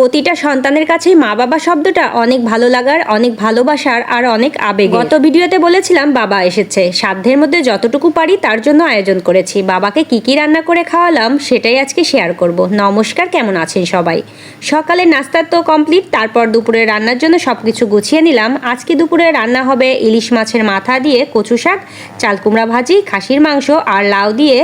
প্রতিটা সন্তানের কাছেই মা বাবা শব্দটা অনেক ভালো লাগার, অনেক ভালোবাসার আর অনেক আবেগ গত ভিডিওতে বলেছিলাম বাবা এসেছে। সাধ্যের মধ্যে যতটুকু পারি তার জন্য আয়োজন করেছি। বাবাকে কি কি রান্না করে খাওয়ালাম সেটাই আজকে শেয়ার করব। নমস্কার, কেমন আছেন সবাই? সকালে নাস্তা তো কমপ্লিট তারপর দুপুরে রান্নার জন্য সবকিছু গুছিয়ে নিলাম। আজকে দুপুরে রান্না হবে ইলিশ মাছের মাথা দিয়ে কচু শাক, চাল কুমড়া ভাজি, খাসির মাংস আর লাউ দিয়ে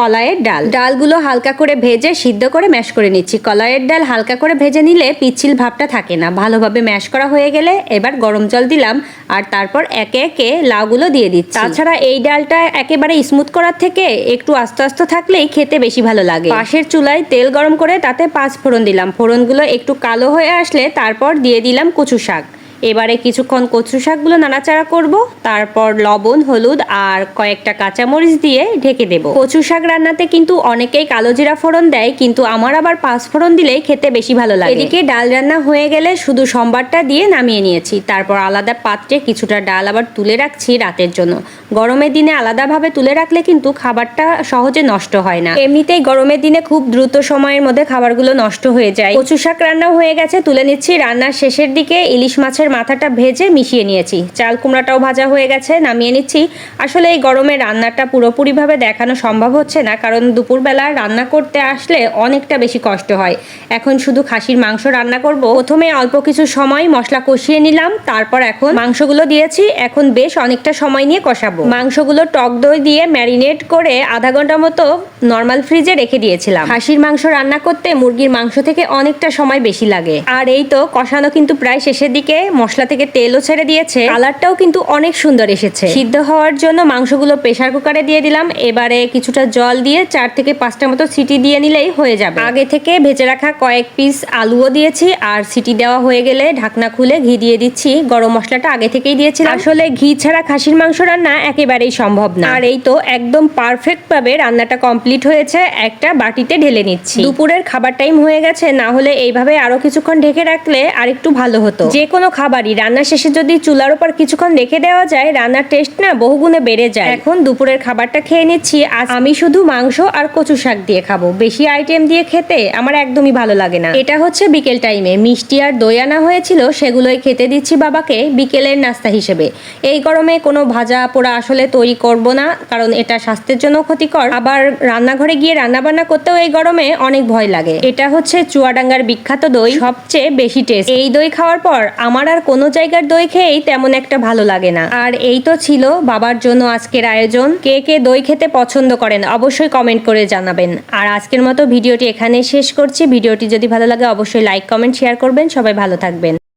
কলাইয়ের ডাল। ডালগুলো হালকা করে ভেজে সিদ্ধ করে ম্যাশ করে নিচ্ছি। কলাইয়ের ডাল হালকা করে ভেজে নিলে পিচ্ছিল ভাবটা থাকে না। ভালোভাবে ম্যাশ করা হয়ে গেলে এবার গরম জল দিলাম আর তারপর একে একে লাউগুলো দিয়ে দিচ্ছি। তাছাড়া এই ডালটা একেবারে স্মুথ করার থেকে একটু আস্তে আস্তে থাকলেই খেতে বেশি ভালো লাগে। পাশের চুলায় তেল গরম করে তাতে পাঁচ ফোড়ন দিলাম। ফোড়নগুলো একটু কালো হয়ে আসলে তারপর দিয়ে দিলাম কচু শাক। এবারে কিছুক্ষণ কচু শাকগুলো নাড়াচাড়া করব, তারপর লবণ, হলুদ আর কয়েকটা কাঁচামরিচ দিয়ে ঢেকে দেব। কচু শাক রান্নাতে কিন্তু অনেকেই কালো জিরা ফোড়ন দেয়, কিন্তু আমার আবার পাঁচ ফোড়ন দিলেই খেতে বেশি ভালো লাগে। এদিকে ডাল রান্না হয়ে গেলে শুধু সম্বারটা দিয়ে নামিয়ে নিয়েছি, তারপর আলাদা পাত্রে কিছুটা ডাল আবার তুলে রাখছি রাতের জন্য। গরমের দিনে আলাদাভাবে তুলে রাখলে কিন্তু খাবারটা সহজে নষ্ট হয় না। এমনিতেই গরমের দিনে খুব দ্রুত সময়ের মধ্যে খাবারগুলো নষ্ট হয়ে যায়। কচু শাক রান্না হয়ে গেছে, তুলে নিচ্ছি। রান্নার শেষের দিকে ইলিশ মাছের মাথাটা ভেজে মিশিয়ে নিয়েছি। চাল কুমড়াটাও ভাজা হয়ে গেছে, নামিয়ে নিচ্ছি। আসলে এই গরমে রান্নাটা পুরোপুরিভাবে দেখানো সম্ভব হচ্ছে না, কারণ দুপুরবেলা রান্না করতে আসলে অনেকটা বেশি কষ্ট হয়। এখন শুধু খাসির মাংস রান্না করব। প্রথমে অল্প কিছু সময় মশলা কষিয়ে নিলাম, তারপর এখন মাংসগুলো দিয়েছি। এখন বেশ অনেকটা সময় নিয়ে কষাবো। মাংসগুলো টক দই দিয়ে ম্যারিনেট করে আধা ঘণ্টা মতো নর্মাল ফ্রিজে রেখে দিয়েছিলাম। খাসির মাংস রান্না করতে মুরগির মাংস থেকে অনেকটা সময় বেশি লাগে। আর এই তো, কষানো কিন্তু প্রায় শেষের দিকে। মশলা থেকে তেলও ছেড়ে দিয়েছে। কালারটাও কিন্তু অনেক সুন্দর এসেছে। সিদ্ধ হওয়ার জন্য মাংসগুলো প্রেসার কুকারে দিয়ে দিলাম। এবারে কিছুটা জল দিয়ে চার থেকে পাঁচটা মতো সিটি দিয়ে নিলেই হয়ে যাবে। আগে থেকে ভেজে রাখা কয়েক পিস আলুও দিয়েছি, আর সিটি দেওয়া হয়ে গেলে ঢাকনা খুলে ঘি দিয়ে দিচ্ছি। গরম মশলাটা আগে থেকেই দিয়েছিলাম। আসলে ঘি ছাড়া খাসির মাংস রান্না একেবারেই সম্ভব না। আর এই তো একদম পারফেক্ট ভাবে রান্নাটা কমপ্লিট হয়েছে। একটা বাটিতে ঢেলে নিচ্ছি। দুপুরের খাবার টাইম হয়ে গেছে, না হলে এইভাবে আরও কিছুক্ষণ ঢেকে রাখলে আর একটু ভালো হতো। যে কোনো খাবারই। রান্না শেষে যদি চুলার উপর কিছুক্ষণ রেখে দেওয়া যায়, রান্নার টেস্ট না বহুগুণে বেড়ে যায়। এখন দুপুরের খাবারটা খেয়ে নিচ্ছি। আজ আমি শুধু মাংস আর কচু শাক দিয়ে খাব। বেশি আইটেম দিয়ে খেতে আমার একদমই ভালো লাগে না। এটা হচ্ছে বিকেল টাইমে মিষ্টি আর দই আনা হয়েছিল, সেগুলোই খেতে দিচ্ছি বাবাকে বিকেলের নাস্তা হিসেবে। এই গরমে কোনো ভাজা পোড়া আসলে তৈরি করব না, কারণ এটা স্বাস্থ্যের জন্য ক্ষতিকর। আবার রান্নাঘরে গিয়ে রান্না বান্না করতেও এই গরমে অনেক ভয় লাগে। এটা হচ্ছে চুয়াডাঙ্গার বিখ্যাত দই, সবচেয়ে বেশি টেস্ট এই দই খাওয়ার পর আমার আর কোনো জায়গার দই খেয়েই তেমন একটা ভালো লাগে না। আর এই তো ছিল বাবার জন্য আজকের আয়োজন। কে কে দই খেতে পছন্দ করেন অবশ্যই কমেন্ট করে জানাবেন। আর আজকের মতো ভিডিওটি এখানে শেষ করছি। ভিডিওটি যদি ভালো লাগে অবশ্যই লাইক কমেন্ট শেয়ার করবেন। সবাই ভালো থাকবেন।